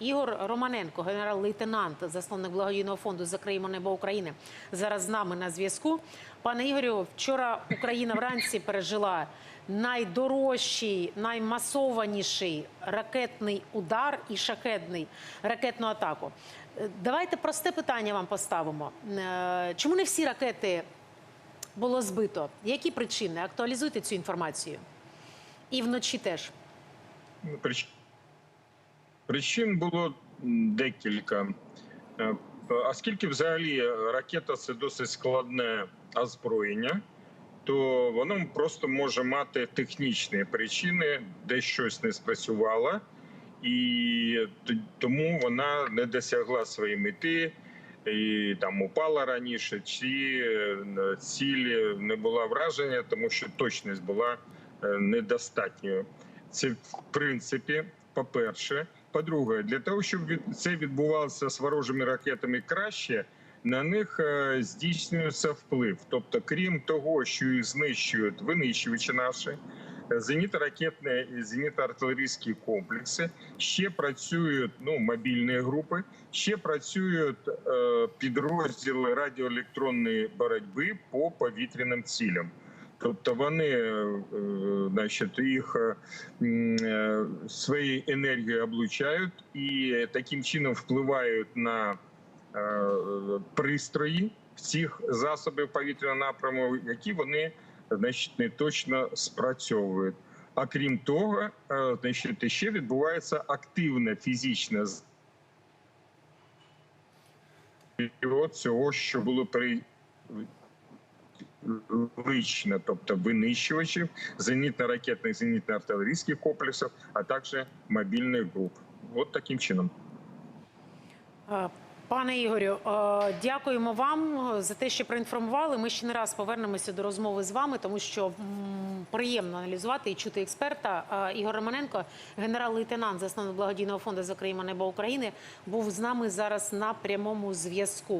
Ігор Романенко, генерал-лейтенант, засновник благодійного фонду «Закриємо небо України, зараз з нами на зв'язку. Пане Ігорю, вчора Україна вранці пережила найдорожчий, наймасованіший ракетний удар і шахедний ракетну атаку. Давайте просте питання вам поставимо. Е, Чому не всі ракети було збито? Які причини? Актуалізуйте цю інформацію. І вночі теж. Ну, Прич... Причин було декілька. Е, Оскільки взагалі ракета це досить складне озброєння, то воно просто може мати технічні причини, де щось не спрацювало, і тому вона не досягла своєї мети. І там упала раніше, чи е, ціль не була враження, тому що точність була е, недостатньою. Це в принципі, по-перше. По-друге, для того, щоб це відбувалося з ворожими ракетами краще, на них е, здійснюється вплив. Тобто, крім того, що їх знищують винищувачі наші, е, зенітно-ракетні зенітно-артилерійські комплекси, ще працюють ну, мобільні групи, ще працюють е, підрозділи радіоелектронної боротьби по повітряним цілям. Тобто вони е, значить, їх е, е, своєю енергією облучають і таким чином впливають на пристрої цих засобів повітряного напряму, які вони значить, не точно спрацьовують. А крім того, значить, ще відбувається з- от цього, що було при лично, тобто винищувачів, зенітно-ракетних, зенітно-артилерійських комплексів, а також мобільних груп. От таким чином. Е, Пане Ігорю, е, дякуємо вам за те, що проінформували. Ми ще не раз повернемося до розмови з вами, тому що приємно аналізувати і чути експерта. Е, Ігор Романенко, генерал-лейтенант, засновник благодійного фонду «Закриємо небо України, був з нами зараз на прямому зв'язку.